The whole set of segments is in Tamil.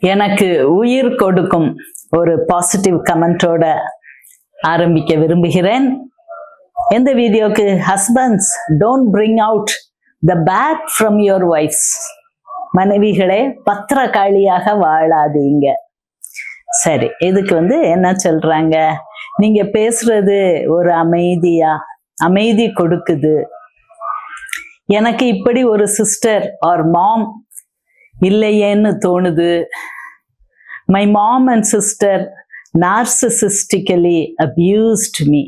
எனக்கு உயிர் கொடுக்கும் ஒரு பாசிட்டிவ் கமெண்டோட ஆரம்பிக்க விரும்புகிறேன். எந்த வீடியோக்கு husbands don't bring out the bad from your wives மனைவிகளே பத்திரகாளியாக வாழாதீங்க. சரி இதுக்கு வந்து என்ன சொல்றாங்க? நீங்க பேசுறது ஒரு அமைதியா? அமைதி கொடுக்குது. எனக்கு இப்படி ஒரு சிஸ்டர் ஆர் மாம் இல்லையேன்னு தோணுது. My mom and sister narcissistically abused me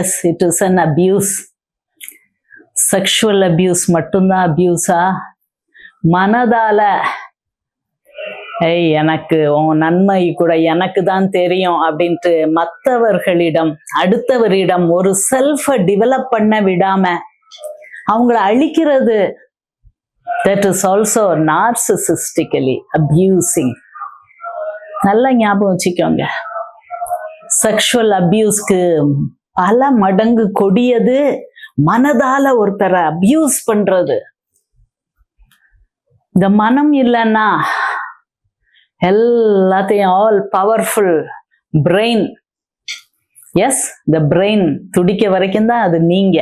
yes it is an abuse sexual abuse மட்டும்தான் அப்யூஸா மனதால. ஏய் எனக்கு உன் நன்மை கூட எனக்கு தான் தெரியும் அப்படின்ட்டு மற்றவர்களிடம் அடுத்தவரிடம் ஒரு செல்ஃபை டெவலப் பண்ண விடாம அவங்கள அழிக்கிறது that is also narcissistically abusing நல்லா ஞாபகம் வச்சுக்கோங்க. செக்ஷுவல் அபியூஸ்க்கு பல மடங்கு கொடியது மனதால ஒருத்தரை அபியூஸ் பண்றது. இந்த மனம் இல்லைன்னா எல்லாத்தையும் all powerful brain is the brain துடிக்க வரைக்கும் தான் அது நீங்க.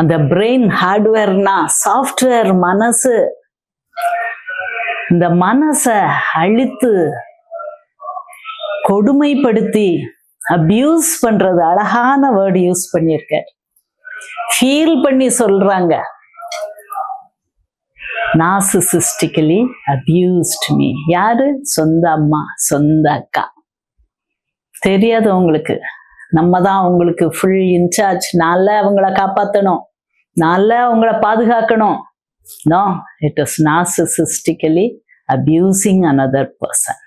அந்த பிரெயின் ஹார்ட்வேர்னா சாஃப்ட்வேர் மனசு. இந்த மனசை அழித்து கொடுமைப்படுத்தி அபியூஸ் பண்றது அழகான வேர்டு யூஸ் பண்ணியிருக்க ஃபீல் பண்ணி சொல்றாங்க. நாசிசிஸ்டிக்கலி அபியூஸ்ட் மீ யாரு? சொந்த அம்மா சொந்த அக்கா. தெரியாது உங்களுக்கு. நம்ம தான் அவங்களுக்கு ஃபுல் இன்சார்ஜ் நல்ல அவங்கள காப்பாற்றணும் நல்ல அவங்கள பாதுகாக்கணும். No it is narcissistically abusing another person